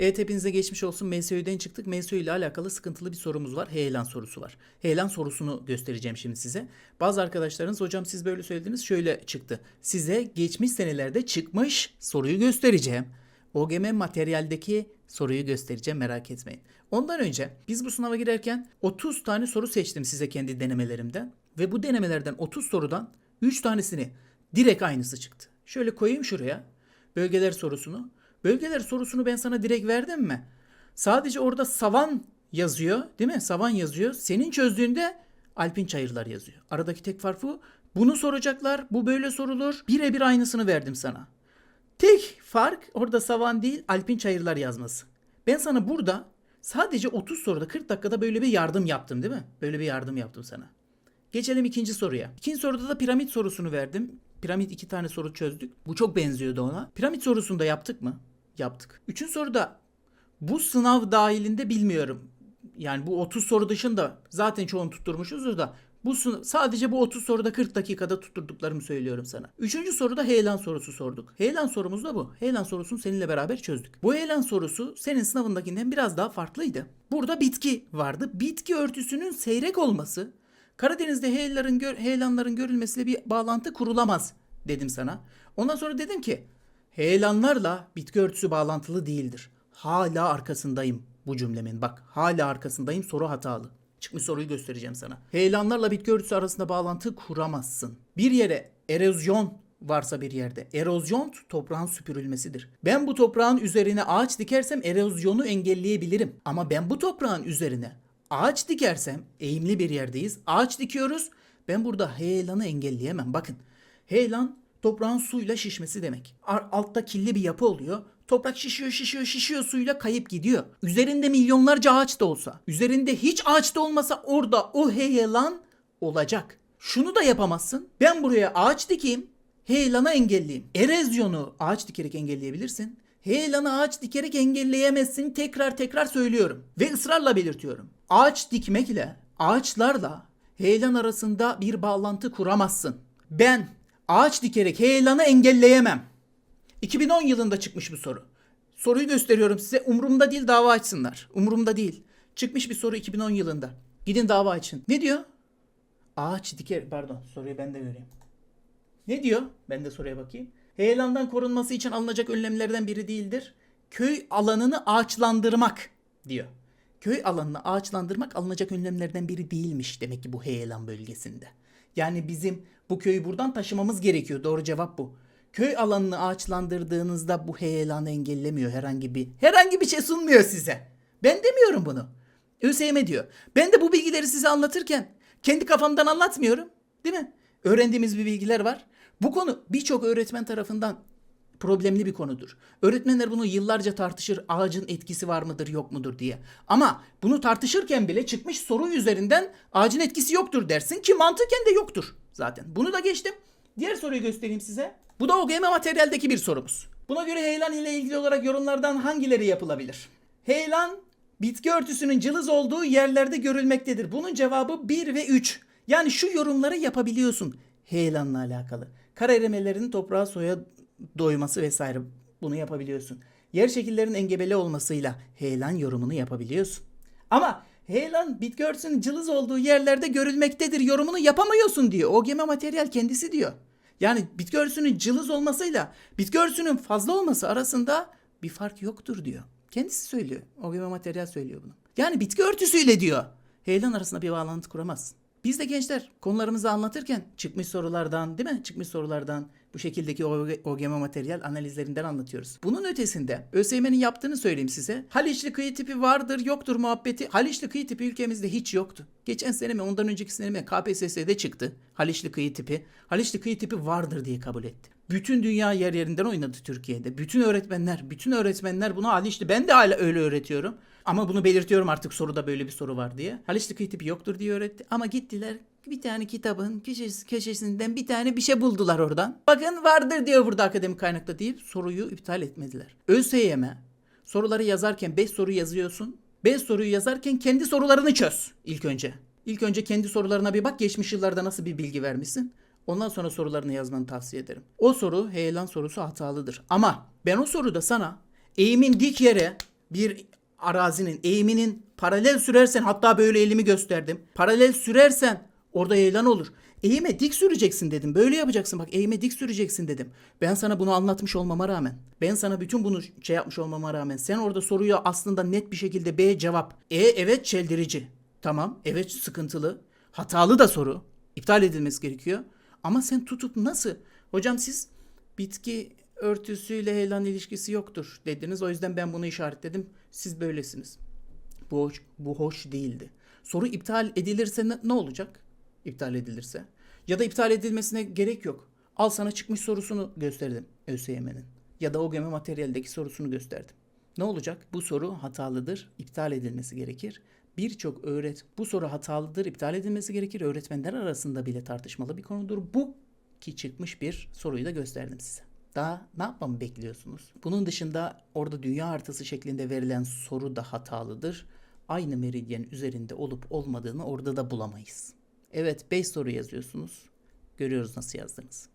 Evet hepinize geçmiş olsun. MSÜ'den çıktık. MSÜ ile alakalı sıkıntılı bir sorumuz var. Heyelan sorusu var. Heyelan sorusunu göstereceğim şimdi size. Bazı arkadaşlarınız hocam siz böyle söylediniz şöyle çıktı. Size geçmiş senelerde çıkmış soruyu göstereceğim. OGM materyaldeki soruyu göstereceğim merak etmeyin. Ondan önce biz bu sınava girerken 30 tane soru seçtim size kendi denemelerimden. Ve bu denemelerden 30 sorudan 3 tanesini direkt aynısı çıktı. Şöyle koyayım şuraya bölgeler sorusunu. Bölgeler sorusunu ben sana direkt verdim mi? Sadece orada savan yazıyor değil mi? Savan yazıyor. Senin çözdüğünde alpin çayırlar yazıyor. Aradaki tek fark bu. Bunu soracaklar. Bu böyle sorulur. Birebir aynısını verdim sana. Tek fark orada savan değil alpin çayırlar yazması. Ben sana burada sadece 30 soruda 40 dakikada böyle bir yardım yaptım değil mi? Böyle bir yardım yaptım sana. Geçelim ikinci soruya. İkinci soruda da piramit sorusunu verdim. Piramit iki tane soru çözdük. Bu çok benziyordu ona. Piramit sorusunu da yaptık mı? Yaptık. Üçüncü soruda bu sınav dahilinde bilmiyorum. Yani bu 30 soru dışında zaten çoğunu tutturmuşuzdur da bu sadece bu 30 soruda 40 dakikada tutturduklarımı söylüyorum sana. Üçüncü soruda heyelan sorusu sorduk. Heyelan sorumuz da bu. Heyelan sorusunu seninle beraber çözdük. Bu heyelan sorusu senin sınavındakinden biraz daha farklıydı. Burada bitki vardı. Bitki örtüsünün seyrek olması Karadeniz'de heyelanların, gör, heyelanların görülmesiyle bir bağlantı kurulamaz dedim sana. Ondan sonra dedim ki heyelanlarla bitki örtüsü bağlantılı değildir. Hala arkasındayım bu cümlemin. Bak hala arkasındayım soru hatalı. Çıkmış soruyu göstereceğim sana. Heyelanlarla bitki örtüsü arasında bağlantı kuramazsın. Bir yere erozyon varsa bir yerde. Erozyon toprağın süpürülmesidir. Ben bu toprağın üzerine ağaç dikersem erozyonu engelleyebilirim. Ama ben bu toprağın üzerine ağaç dikersem eğimli bir yerdeyiz. Ağaç dikiyoruz. Ben burada heyelanı engelleyemem. Bakın heyelan toprağın suyla şişmesi demek. Altta kirli bir yapı oluyor. Toprak şişiyor şişiyor şişiyor suyla kayıp gidiyor. Üzerinde milyonlarca ağaç da olsa, üzerinde hiç ağaç da olmasa orada o heyelan olacak. Şunu da yapamazsın. Ben buraya ağaç dikeyim, heyelanı engelleyeyim. Erozyonu ağaç dikerek engelleyebilirsin. Heyelanı ağaç dikerek engelleyemezsin. Tekrar tekrar söylüyorum. Ve ısrarla belirtiyorum. Ağaç dikmekle, ağaçlarla heyelan arasında bir bağlantı kuramazsın. Ben ağaç dikerek heyelanı engelleyemem. 2010 yılında çıkmış bu soru. Soruyu gösteriyorum size. Umurumda değil dava açsınlar. Umurumda değil. Çıkmış bir soru 2010 yılında. Gidin dava açın. Ne diyor? Ağaç diker... Pardon soruyu ben de göreyim. Ne diyor? Ben de soruya bakayım. Heyelandan korunması için alınacak önlemlerden biri değildir. Köy alanını ağaçlandırmak diyor. Köy alanını ağaçlandırmak alınacak önlemlerden biri değilmiş demek ki bu heyelan bölgesinde. Yani bizim bu köyü buradan taşımamız gerekiyor. Doğru cevap bu. Köy alanını ağaçlandırdığınızda bu heyelanı engellemiyor herhangi bir herhangi bir şey sunmuyor size. Ben demiyorum bunu. ÖSYM diyor. Ben de bu bilgileri size anlatırken kendi kafamdan anlatmıyorum. Değil mi? Öğrendiğimiz bir bilgiler var. Bu konu birçok öğretmen tarafından problemli bir konudur. Öğretmenler bunu yıllarca tartışır. Ağacın etkisi var mıdır yok mudur diye. Ama bunu tartışırken bile çıkmış soru üzerinden ağacın etkisi yoktur dersin ki mantıken de yoktur zaten. Bunu da geçtim. Diğer soruyu göstereyim size. Bu da OGM materyaldeki bir sorumuz. Buna göre heyelan ile ilgili olarak yorumlardan hangileri yapılabilir? Heyelan bitki örtüsünün cılız olduğu yerlerde görülmektedir. Bunun cevabı 1 ve 3. Yani şu yorumları yapabiliyorsun heyelanla alakalı. Kara erimelerinin toprağa soya doyması vesaire bunu yapabiliyorsun. Yer şekillerinin engebeli olmasıyla heyelan yorumunu yapabiliyorsun. Ama heyelan bitki örtüsünün cılız olduğu yerlerde görülmektedir yorumunu yapamıyorsun diyor. OGM materyal kendisi diyor. Yani bitki örtüsünün cılız olmasıyla bitki örtüsünün fazla olması arasında bir fark yoktur diyor. Kendisi söylüyor. OGM materyal söylüyor bunu. Yani bitki örtüsüyle diyor. Heyelan arasında bir bağlantı kuramazsın. Biz de gençler konularımızı anlatırken çıkmış sorulardan değil mi? Çıkmış sorulardan bu şekildeki OGM materyal analizlerinden anlatıyoruz. Bunun ötesinde ÖSYM'nin yaptığını söyleyeyim size. Haliçli kıyı tipi vardır yoktur muhabbeti. Haliçli kıyı tipi ülkemizde hiç yoktu. Geçen sene mi ondan önceki sene mi KPSS'de çıktı. Haliçli kıyı tipi. Haliçli kıyı tipi vardır diye kabul etti. Bütün dünya yer yerinden oynadı Türkiye'de. Bütün öğretmenler, bütün öğretmenler bunu Haliçli. Ben de hala öyle öğretiyorum. Ama bunu belirtiyorum artık soruda böyle bir soru var diye. Haliçli tipi yoktur diye öğretti. Ama gittiler bir tane kitabın köşesi, köşesinden bir tane bir şey buldular oradan. Bakın vardır diyor burada akademik kaynakta deyip soruyu iptal etmediler. ÖSYM soruları yazarken 5 soru yazıyorsun. 5 soruyu yazarken kendi sorularını çöz ilk önce. İlk önce kendi sorularına bir bak geçmiş yıllarda nasıl bir bilgi vermişsin. Ondan sonra sorularını yazmanı tavsiye ederim. O soru heyelan sorusu hatalıdır. Ama ben o soruda sana eğimin dik yere bir arazinin eğiminin paralel sürersen hatta böyle elimi gösterdim. Paralel sürersen orada heyelan olur. Eğime dik süreceksin dedim. Böyle yapacaksın bak eğime dik süreceksin dedim. Ben sana bunu anlatmış olmama rağmen. Ben sana bütün bunu şey yapmış olmama rağmen. Sen orada soruyu aslında net bir şekilde B cevap. E evet çeldirici. Tamam evet sıkıntılı. Hatalı da soru. İptal edilmesi gerekiyor. Ama sen tutup nasıl? Hocam siz bitki örtüsüyle heyelan ilişkisi yoktur dediniz. O yüzden ben bunu işaretledim. Siz böylesiniz. Bu hoş, bu hoş değildi. Soru iptal edilirse ne, ne olacak? İptal edilirse. Ya da iptal edilmesine gerek yok. Al sana çıkmış sorusunu gösterdim ÖSYM'nin. Ya da OGM materyaldeki sorusunu gösterdim. Ne olacak? Bu soru hatalıdır, iptal edilmesi gerekir. Birçok öğret bu soru hatalıdır, iptal edilmesi gerekir. Öğretmenler arasında bile tartışmalı bir konudur. Bu ki çıkmış bir soruyu da gösterdim size. Daha ne yapmamı bekliyorsunuz? Bunun dışında orada dünya haritası şeklinde verilen soru da hatalıdır. Aynı meridyen üzerinde olup olmadığını orada da bulamayız. Evet 5 soru yazıyorsunuz. Görüyoruz nasıl yazdınız.